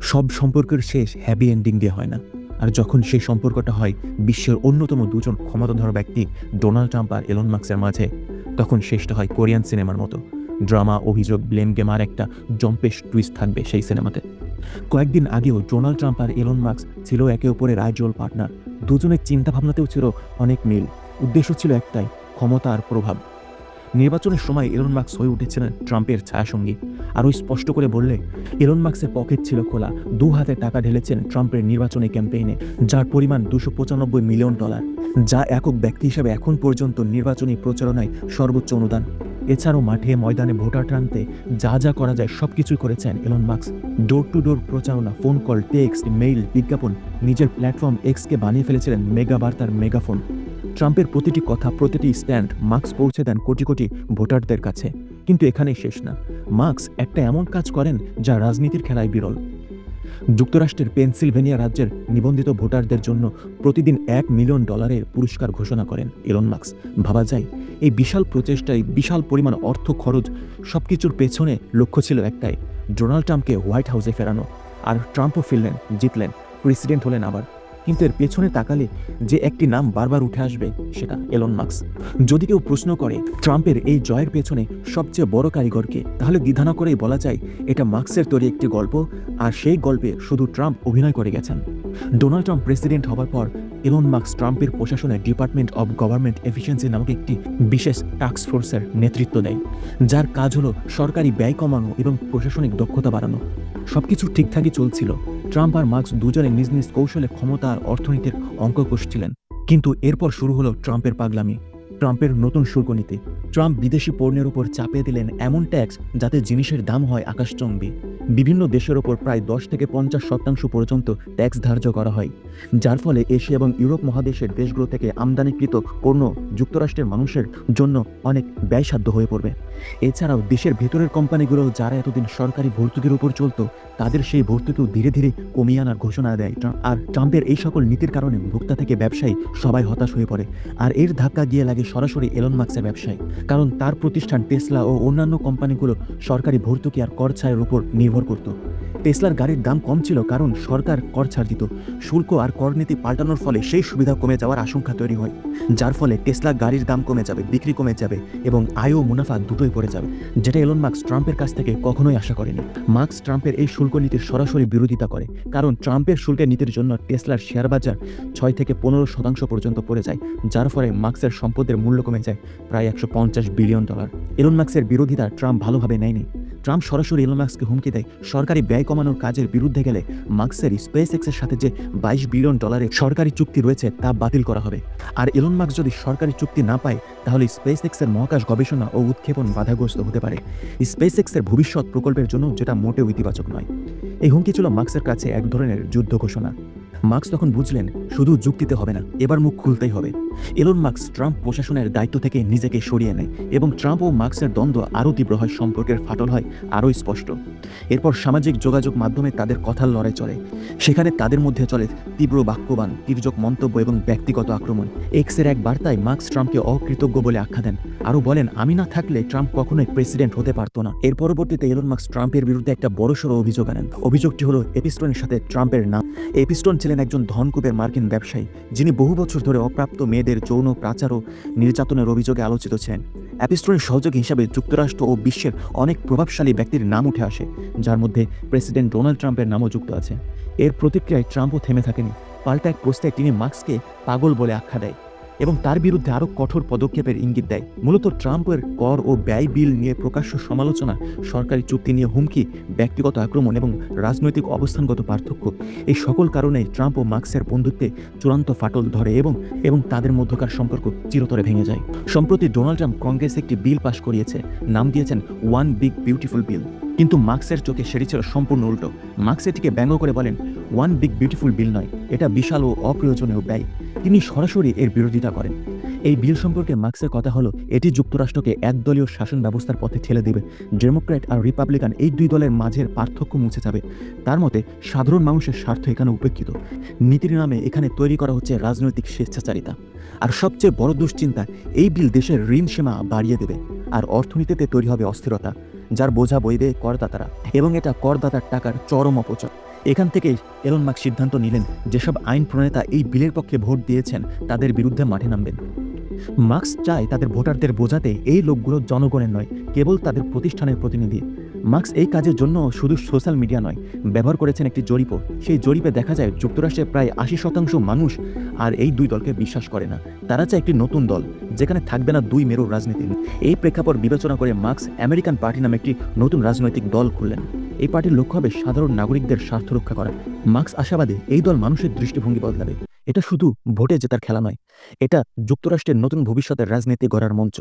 সব সম্পর্কের শেষ হ্যাপি এন্ডিং দিয়ে হয় না। আর যখন সেই সম্পর্কটা হয় বিশ্বের অন্যতম দুজন ক্ষমতাধর ব্যক্তি, ডোনাল্ড ট্রাম্প আর এলন মার্কসের মাঝে, তখন শেষটা হয় কোরিয়ান সিনেমার মতো। ড্রামা, অভিযোগ ব্লেম গেম আর একটা জম্পেশ টুইস্ট থাকবে সেই সিনেমাতে। কয়েকদিন আগেও ডোনাল্ড ট্রাম্প আর এলন মার্কস ছিল একে অপরের আইজল পার্টনার দুজনের চিন্তাভাবনাতেও ছিল অনেক মিল। উদ্দেশ্য ছিল একটাই ক্ষমতা আর প্রভাব। নির্বাচনের সময় এলন মার্কস হয়ে উঠেছিলেন ট্রাম্পের ছায়াসঙ্গী। আরও স্পষ্ট করে বললে এলন মার্কসের পকেট ছিল খোলা, দু হাতে টাকা ঢেলেছেন ট্রাম্পের নির্বাচনী ক্যাম্পেইনে, যার পরিমাণ দুশো পঁচানব্বই মিলিয়ন ডলার, যা একক ব্যক্তি হিসাবে এখন পর্যন্ত নির্বাচনী প্রচারণায় সর্বোচ্চ অনুদান। এছাড়াও মাঠে, ময়দানে ভোটার টানতে যা যা করা যায় সব কিছুই করেছেন Elon Musk door to door প্রচারণা ফোন কল টেক্সট মেইল বিজ্ঞাপন, নিজের প্ল্যাটফর্ম এক্সকে বানিয়ে ফেলেছিলেন মেগা বার্তার মেগাফোন ট্রাম্পের প্রতিটি কথা, প্রতিটি স্ট্যান্ড মার্কস পৌঁছে দেন কোটি কোটি ভোটারদের কাছে। কিন্তু এখানেই শেষ না। মার্কস একটা এমন কাজ করেন যা রাজনীতির খেলায় বিরল। যুক্তরাষ্ট্রের পেনসিলভেনিয়া রাজ্যের নিবন্ধিত ভোটারদের জন্য প্রতিদিন এক মিলিয়ন ডলারের পুরস্কার ঘোষণা করেন এলন মার্কস ভাবা যায়, এই বিশাল প্রচেষ্টায় বিশাল পরিমাণ অর্থ খরচ সব কিছুর পেছনে লক্ষ্য ছিল একটাই, ডোনাল্ড ট্রাম্পকে হোয়াইট হাউসে ফেরানো। আর ট্রাম্পও ফিরলেন, জিতলেন, প্রেসিডেন্ট হলেন আবার। কিন্তু এর পেছনে তাকালে যে একটি নাম বারবার উঠে আসবে, সেটা এলন মার্কস যদি কেউ প্রশ্ন করে ট্রাম্পের এই জয়ের পেছনে সবচেয়ে বড় কারিগরকে, তাহলে দ্বিধা না করেই বলা যায় এটা মার্কসের তৈরি একটি গল্প, আর সেই গল্পে শুধু ট্রাম্প অভিনয় করে গেছেন। ডোনাল্ড ট্রাম্প প্রেসিডেন্ট হবার পর এলন মার্কস ট্রাম্পের প্রশাসনে ডিপার্টমেন্ট অব গভর্নমেন্ট এফিসিয়েন্সি নামক একটি বিশেষ টাস্ক ফোর্সের নেতৃত্ব দেয়, যার কাজ হলো সরকারি ব্যয় কমানো এবং প্রশাসনিক দক্ষতা বাড়ানো। সবকিছু ঠিকঠাকই চলছিল। ট্রাম্প আর মার্কস দুজনে নিজ নিজ কৌশলে ক্ষমতা আর অর্থনীতির অঙ্ক কষছিলেন কিন্তু এরপর শুরু হলো ট্রাম্পের পাগলামি, ট্রাম্পের নতুন শুল্ক নীতি ট্রাম্প বিদেশি পণ্যের উপর চাপিয়ে দিলেন এমন ট্যাক্স যাতে জিনিসের দাম হয় আকাশচম্বী। বিভিন্ন দেশের ওপর প্রায় দশ থেকে পঞ্চাশ শতাংশ পর্যন্ত ট্যাক্স ধার্য করা হয়, যার ফলে এশিয়া এবং ইউরোপ মহাদেশের দেশগুলো থেকে আমদানিকৃত পণ্য যুক্তরাষ্ট্রের মানুষের জন্য অনেক ব্যয়সাধ্য হয়ে পড়বে। এছাড়াও দেশের ভেতরের কোম্পানিগুলো যারা এতদিন সরকারি ভর্তুকির উপর চলতো তাদের সেই ভর্তুকিও ধীরে ধীরে কমিয়ে আনার ঘোষণা দেয় আর ট্রাম্পের এই সকল নীতির কারণে ভোক্তা থেকে ব্যবসায়ী সবাই হতাশ হয়ে পড়ে। আর এর ধাক্কা গিয়ে লাগে সরাসরি এলন মার্কসের ব্যবসায়। কারণ তার প্রতিষ্ঠান টেসলা ও অন্যান্য কোম্পানিগুলো সরকারি ভর্তুকি আর কর ছাড়ের উপর নির্ভর করত। টেসলার গাড়ির দাম কম ছিল কারণ সরকার কর ছাড় দিত। শুল্ক আর কর নীতি পাল্টানোর ফলে সেই সুবিধা কমে যাওয়ার আশঙ্কা তৈরি হয়। যার ফলে টেসলা গাড়ির দাম কমে যাবে, বিক্রি কমে যাবে এবং আয় ও মুনাফা দুটোই পড়ে যাবে, যেটা এলন মার্কস ট্রাম্পের কাছ থেকে কখনোই আশা করেনি। মার্কস ট্রাম্পের এই শুল্ক নীতির সরাসরি বিরোধিতা করে, কারণ ট্রাম্পের শুল্কের নীতির জন্য টেসলার শেয়ার বাজার ছয় থেকে পনেরো শতাংশ পর্যন্ত পড়ে যায়, যার ফলে মার্কসের সম্পদের মূল্য কমে যায় প্রায় একশো পঞ্চাশ বিলিয়ন ডলার। এলন মার্কসের বিরোধিতা ট্রাম্প ভালোভাবে নেয়নি। ট্রাম্প সরাসরি এলন মার্কসকে হুমকি দেয়, সরকারি ব্যয় কমানোর কাজের বিরুদ্ধে গেলে মার্কসের স্পেস এক্সের সাথে যে বাইশ বিলিয়ন ডলারের সরকারি চুক্তি রয়েছে তা বাতিল করা হবে। আর এলন মার্কস যদি সরকারি চুক্তি না পায়, তাহলে স্পেস এক্সের মহাকাশ গবেষণা ও উৎক্ষেপণ বাধাগ্রস্ত হতে পারে। স্পেস এক্সের ভবিষ্যৎ প্রকল্পের জন্য যেটা মোটেও ইতিবাচক নয়। এই হুমকি ছিল মার্কসের কাছে এক ধরনের যুদ্ধ ঘোষণা। মার্কস তখন বুঝলেন, শুধু যুক্তিতে হবে না, এবার মুখ খুলতেই হবে। এলন মার্কস ট্রাম্প প্রশাসনের দায়িত্ব থেকে নিজেকে সরিয়ে নেয় এবং ট্রাম্প ও মার্কসের দ্বন্দ্ব আরও তীব্র হয়, সম্পর্কের ফাটল হয় আরও স্পষ্ট। এরপর সামাজিক যোগাযোগ মাধ্যমে তাদের কথার লড়াই চলে। সেখানে তাদের মধ্যে চলে তীব্র বাক্যবান, তির্যক মন্তব্য এবং ব্যক্তিগত আক্রমণ। এক্সের এক বার্তায় মার্কস ট্রাম্পকে অকৃতজ্ঞ বলে আখ্যা দেন। আরও বলেন, আমি না থাকলে ট্রাম্প কখনোই প্রেসিডেন্ট হতে পারতো না। এর পরবর্তীতে এলন মার্কস ট্রাম্পের বিরুদ্ধে একটা বড়সড় অভিযোগ আনেন। অভিযোগটি হলো, এপিস্টনের সাথে ট্রাম্পের নাম। এপিস্টন ছিলেন একজন ধনকুবের মার্কিন ব্যবসায়ী, যিনি বহু বছর ধরে অপ্রাপ্ত মেয়েদের যৌন প্রাচার ও নির্যাতনের অভিযোগে আলোচিত ছিলেন। অ্যাপিস্টোলের সহযোগী হিসাবে যুক্তরাষ্ট্র ও বিশ্বের অনেক প্রভাবশালী ব্যক্তির নাম উঠে আসে, যার মধ্যে প্রেসিডেন্ট ডোনাল্ড ট্রাম্পের নামও যুক্ত আছে। এর প্রতিক্রিয়ায় ট্রাম্পও থেমে থাকেনি। পাল্টা এক প্রস্তায় তিনি মার্ক্সকে পাগল বলে আখ্যা দেয়। এবং তার বিরুদ্ধে আরও কঠোর পদক্ষেপের ইঙ্গিত দেয়। মূলত ট্রাম্পের কর ও ব্যয় বিল নিয়ে প্রকাশ্য সমালোচনা, সরকারি চুক্তি নিয়ে হুমকি, ব্যক্তিগত আক্রমণ এবং রাজনৈতিক অবস্থানগত পার্থক্য। এই সকল কারণেই ট্রাম্প ও মার্কসের বন্ধুত্বে চূড়ান্ত ফাটল ধরে এবং এবং তাদের মধ্যকার সম্পর্ক চিরতরে ভেঙে যায়। সম্প্রতি ডোনাল্ড ট্রাম্প কংগ্রেস একটি বিল পাশ করিয়েছে। নাম দিয়েছেন ওয়ান বিগ বিউটিফুল বিল কিন্তু মার্কসের চোখে সেটি ছিল সম্পূর্ণ উল্টো। মার্কস এটিকে ব্যঙ্গ করে বলেন ওয়ান বিগ বিউটিফুল বিল নয়, এটা বিশাল ও অপ্রয়োজনীয় ব্যয়। তিনি সরাসরি এর বিরোধিতা করেন। এই বিল সম্পর্কে মার্কসের কথা হলো, এটি যুক্তরাষ্ট্রকে একদলীয় শাসন ব্যবস্থার পথে ঠেলে দেবে। ডেমোক্র্যাট আর রিপাবলিকান এই দুই দলের মাঝের পার্থক্য মুছে যাবে। তার মতে, সাধারণ মানুষের স্বার্থ এখানে উপেক্ষিত। নীতির নামে এখানে তৈরি করা হচ্ছে রাজনৈতিক স্বেচ্ছাচারিতা। আর সবচেয়ে বড় দুশ্চিন্তা, এই বিল দেশের ঋণ সীমা বাড়িয়ে দেবে। আর অর্থনীতিতে তৈরি হবে অস্থিরতা। যার বোঝা বইবে করদাতারা। এবং এটা করদাতার টাকার চরম অপচয়। এখান থেকেই এলন মার্ক সিদ্ধান্ত নিলেন, যেসব আইন প্রণেতা এই বিলের পক্ষে ভোট দিয়েছেন, তাদের বিরুদ্ধে মাঠে নামবেন। মার্কস চায় তাদের ভোটারদের বোঝাতে এই লোকগুলো জনগণের নয়, কেবল তাদের প্রতিষ্ঠানের প্রতিনিধি। মার্কস এই কাজের জন্য শুধু সোশ্যাল মিডিয়া নয়, ব্যবহার করেছেন একটি জরিপও। সেই জরিপে দেখা যায়, যুক্তরাষ্ট্রের প্রায় আশি শতাংশ মানুষ আর এই দুই দলকে বিশ্বাস করে না। তারা চায় একটি নতুন দল, যেখানে থাকবে না দুই মেরুর রাজনীতি। এই প্রেক্ষাপট বিবেচনা করে মার্কস আমেরিকান পার্টি নামে একটি নতুন রাজনৈতিক দল খুললেন। এই পার্টির লক্ষ্য হবে সাধারণ নাগরিকদের স্বার্থ রক্ষা করা। মার্কস আশাবাদী, এই দল মানুষের দৃষ্টিভঙ্গি বদলাবে। এটা শুধু ভোটে জেতার খেলা নয়, এটা যুক্তরাষ্ট্রের নতুন ভবিষ্যতের রাজনীতি গড়ার মঞ্চ।